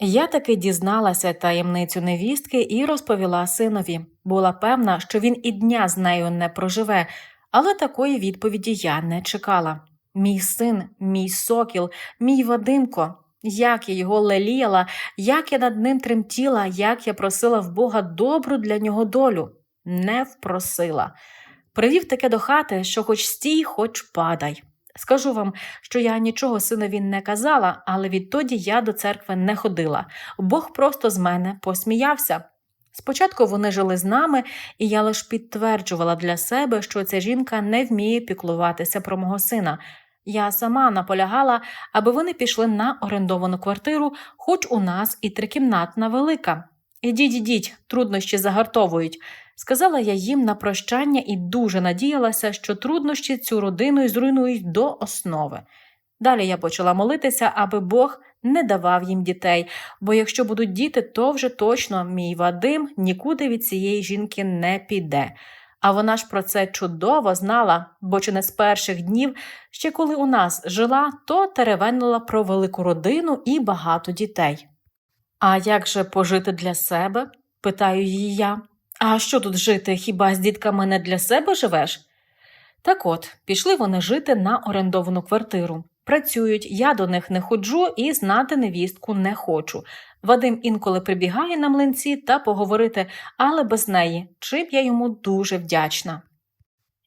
Я таки дізналася таємницю невістки і розповіла синові. Була певна, що він і дня з нею не проживе, але такої відповіді я не чекала. Мій син, мій сокіл, мій Вадимко. Як я його леліяла, як я над ним тремтіла, як я просила в Бога добру для нього долю. Не впросила. Привів таке до хати, що хоч стій, хоч падай. Скажу вам, що я нічого синові не казала, але відтоді я до церкви не ходила. Бог просто з мене посміявся. Спочатку вони жили з нами, і я лише підтверджувала для себе, що ця жінка не вміє піклуватися про мого сина. Я сама наполягала, аби вони пішли на орендовану квартиру, хоч у нас і трикімнатна велика. Ідіть, ідіть, труднощі загартовують. Сказала я їм на прощання і дуже надіялася, що труднощі цю родину зруйнують до основи. Далі я почала молитися, аби Бог не давав їм дітей, бо якщо будуть діти, то вже точно мій Вадим нікуди від цієї жінки не піде. А вона ж про це чудово знала, бо чи не з перших днів, ще коли у нас жила, то теревенила про велику родину і багато дітей. А як же пожити для себе? питаю її я. А що тут жити? Хіба з дітками не для себе живеш? Так от, пішли вони жити на орендовану квартиру. Працюють, я до них не ходжу і знати невістку не хочу. Вадим інколи прибігає на млинці та поговорити, але без неї, чим я йому дуже вдячна.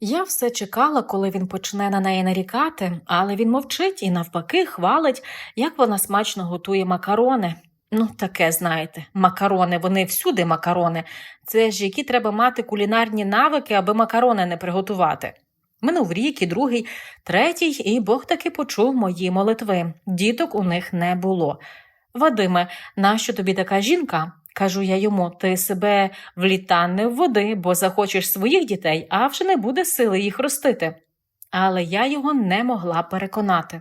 Я все чекала, коли він почне на неї нарікати, але він мовчить і навпаки хвалить, як вона смачно готує макарони. Ну, таке, знаєте, макарони, вони всюди макарони. Це ж які треба мати кулінарні навики, аби макарони не приготувати. Минув рік і другий, третій, і Бог таки почув мої молитви. Діток у них не було. Вадиме, нащо тобі така жінка? Кажу я йому, ти себе в літа не вводи, бо захочеш своїх дітей, а вже не буде сили їх ростити. Але я його не могла переконати.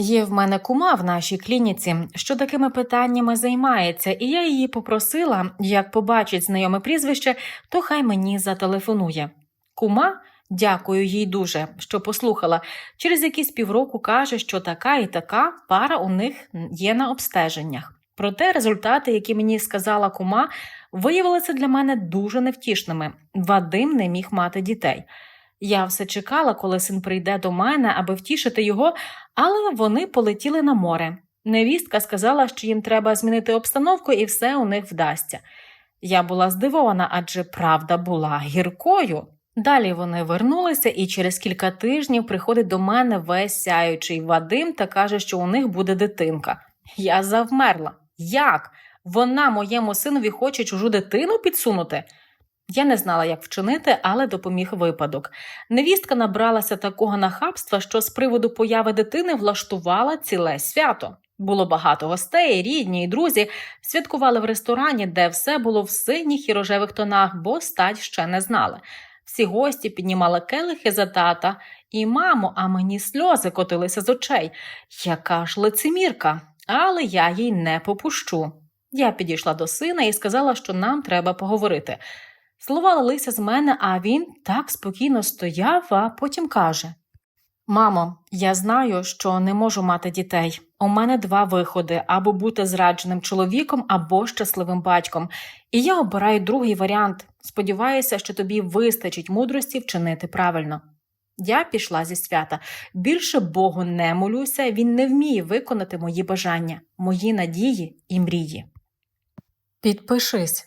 Є в мене кума в нашій клініці, що такими питаннями займається, і я її попросила, як побачить знайоме прізвище, то хай мені зателефонує. Кума, дякую їй дуже, що послухала. Через якісь півроку каже, що така і така пара у них є на обстеженнях. Проте результати, які мені сказала кума, виявилися для мене дуже невтішними. Вадим не міг мати дітей. Я все чекала, коли син прийде до мене, аби втішити його, але вони полетіли на море. Невістка сказала, що їм треба змінити обстановку, і все у них вдасться. Я була здивована, адже правда була гіркою. Далі вони вернулися, і через кілька тижнів приходить до мене весь сяючий Вадим та каже, що у них буде дитинка. Я завмерла. Як? Вона моєму синові хоче чужу дитину підсунути? Я не знала, як вчинити, але допоміг випадок. Невістка набралася такого нахабства, що з приводу появи дитини влаштувала ціле свято. Було багато гостей, рідні і друзі святкували в ресторані, де все було в синіх і рожевих тонах, бо стать ще не знали. Всі гості піднімали келихи за тата, і мамо, а мені сльози котилися з очей. Яка ж лицемірка, але я їй не попущу. Я підійшла до сина і сказала, що нам треба поговорити. Слова лилися з мене, а він так спокійно стояв, а потім каже: Мамо, я знаю, що не можу мати дітей. У мене два виходи: або бути зрадженим чоловіком, або щасливим батьком. І я обираю другий варіант. Сподіваюся, що тобі вистачить мудрості вчинити правильно. Я пішла зі свята. Більше Богу не молюся, він не вміє виконати мої бажання, мої надії і мрії. Підпишись,